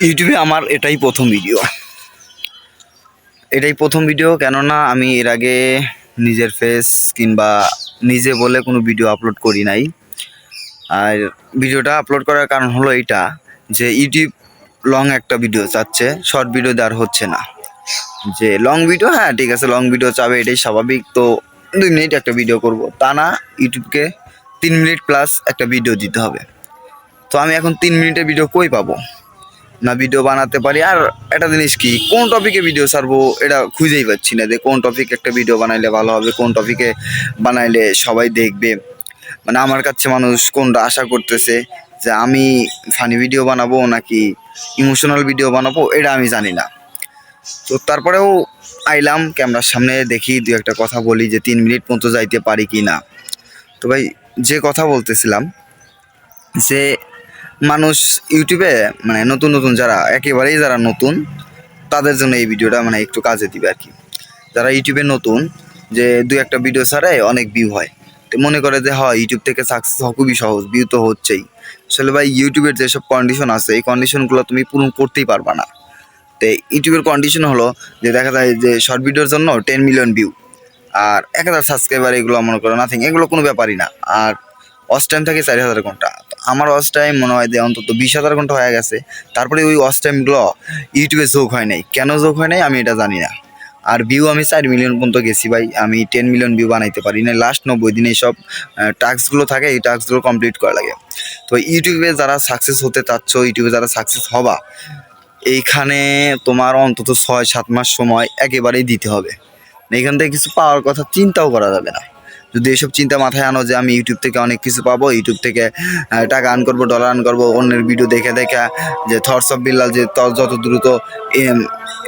ইউটিউবে আমার এটাই প্রথম ভিডিও। এটাই প্রথম ভিডিও, কেননা আমি এর আগে নিজের ফেস কিংবা নিজে বলে কোনো ভিডিও আপলোড করি নাই। আর ভিডিওটা আপলোড করার কারণ হলো এইটা, যে ইউটিউব লং একটা ভিডিও চাচ্ছে শর্ট ভিডিও দেওয়ার হচ্ছে না। যে লং ভিডিও হ্যাঁ ঠিক আছে লং ভিডিও চাবে, এটাই স্বাভাবিক। তো দুই মিনিট একটা ভিডিও করব। তা না, ইউটিউবকে তিন মিনিট প্লাস একটা ভিডিও দিতে হবে। তো আমি এখন তিন মিনিটের ভিডিও কই পাবো? না ভিডিও বানাতে পারি। আর একটা জিনিস কি, কোন টপিকে ভিডিও ছাড়বো এটা খুঁজেই পাচ্ছি না যে কোন টপিক একটা ভিডিও বানাইলে ভালো হবে, কোন টপিকে বানাইলে সবাই দেখবে। মানে আমার কাছে মানুষ কোনটা আশা করতেছে যে আমি ফানি ভিডিও বানাবো নাকি ইমোশনাল ভিডিও বানাবো, এটা আমি জানি না। তো তারপরেও আইলাম ক্যামেরার সামনে দেখি দু একটা কথা বলি যে তিন মিনিট মতো যাইতে পারি কি না তো ভাই, যে কথা বলতেছিলাম, যে মানুষ ইউটিউবে মানে নতুন নতুন যারা, একেবারেই যারা নতুন, তাদের জন্য এই ভিডিওটা মানে একটু কাজে দিবে আর কি। যারা ইউটিউবে নতুন, যে দু একটা ভিডিও ছাড়ে অনেক ভিউ হয়। তো মনে করে যে, হয়, ইউটিউব থেকে সাকসেস হওয়া খুবই সহজ ভিউ তো হচ্ছেই। আসলে ভাই, ইউটিউবের যেসব কন্ডিশন আছে, এই কন্ডিশনগুলো তুমি পূরণ করতেই পারবা না। তো ইউটিউবের কন্ডিশন হলো যে, দেখা যায় যে শর্ট ভিডিওর জন্য টেন মিলিয়ন ভিউ আর এক হাজার সাবস্ক্রাইবার এগুলো মনে করো নাথিং এগুলো কোনো ব্যাপারই না। আর ওয়াচ টাইম থাকে চার হাজার ঘণ্টা। আমার ওয়াচ টাইম মনে হয় যে অন্তত বিশ হাজার ঘণ্টা হয়ে গেছে। তারপরে ওই ওয়াচ টাইমগুলো ইউটিউবে যোগ হয় নাই। কেন যোগ হয় নাই আমি এটা জানি না। আর ভিউ আমি চার মিলিয়ন পর্যন্ত গেছি ভাই। আমি টেন মিলিয়ন ভিউ বানাইতে পারি। না লাস্ট নব্বই দিনে সব টাস্কগুলো থাকে, এই টাস্কগুলো কমপ্লিট করা লাগে। তো ইউটিউবে যারা সাকসেস হতে চাচ্ছ, ইউটিউবে যারা সাকসেস হবা, এইখানে তোমার অন্তত ছয় সাত মাস সময় একেবারেই দিতে হবে। এইখান থেকে কিছু পাওয়ার কথা চিন্তাও করা যাবে না। যদি এসব চিন্তা মাথায় আনো যে আমি ইউটিউব থেকে অনেক কিছু পাবো ইউটিউব থেকে টাকা আর্ন করব ডলার আর্ন করব, অন্যের ভিডিও দেখে দেখে, যে থটস অফ বিল্লাল যে যত দ্রুত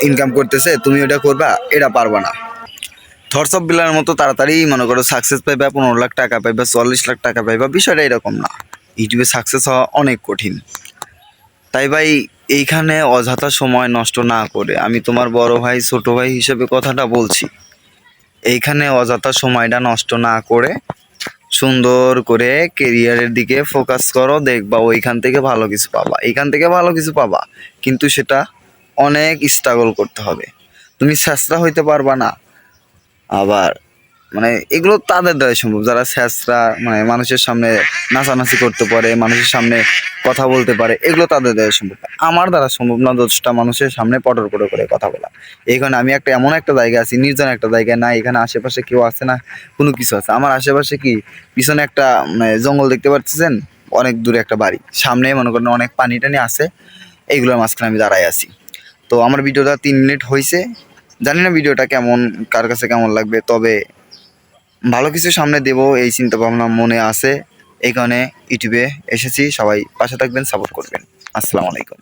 ইনকাম করতেছে, তুমি ওটা করবা, এটা পারবা না। থটস অফ বিল্লার মতো তাড়াতাড়ি মনে করো সাকসেস পাইবা, পনেরো লাখ টাকা পাইবা চল্লিশ লাখ টাকা পাইবা, বিষয়টা এরকম না। ইউটিউবে সাকসেস হওয়া অনেক কঠিন। তাই ভাই, এইখানে অযথা সময় নষ্ট না করে আমি তোমার বড় ভাই, ছোট ভাই হিসেবে কথাটা বলছি। এইখানে অযথা সময়টা নষ্ট না করে সুন্দর করে কেরিয়ারের দিকে ফোকাস করো, দেখবা ওইখান থেকে ভালো কিছু পাবা, এইখান থেকে ভালো কিছু পাবা, কিন্তু সেটা অনেক স্ট্রাগল করতে হবে। তুমি চেষ্টা হইতে পারবা না। আবার মানে এগুলো তাদের দ্বারা সম্ভব। যারা স্যাঁচরা মানে মানুষের সামনে নাচানাচি করতে পারে, মানুষের সামনে কথা বলতে পারে, এগুলো তাদের দ্বারা সম্ভব আমার দ্বারা সম্ভব না দশটা মানুষের সামনে পটর পটর করে কথা বলা। এখানে আমি একটা এমন একটা জায়গা আছি, নির্জন একটা জায়গায় না এখানে আশেপাশে কেউ আছে না, কোনো কিছু আছে। আমার আশেপাশে কি পিছনে একটা মানে জঙ্গল দেখতে পাচ্ছেন অনেক দূরে একটা বাড়ি। সামনে মনে করেন অনেক পানি টানি আছে, এইগুলোর মাঝখানে আমি দাঁড়াই আছি। তো আমার ভিডিওটা তিন মিনিট হয়েছে জানি না ভিডিওটা কেমন, কার কাছে কেমন লাগবে, তবে ভালো কিছু সামনে দেব, এই চিন্তা ভাবনা মনে আছে। কারণে ইউটিউবে এসেছি, সবাই পাশে থাকবেন সাপোর্ট করবেন। আসসালামু আলাইকুম।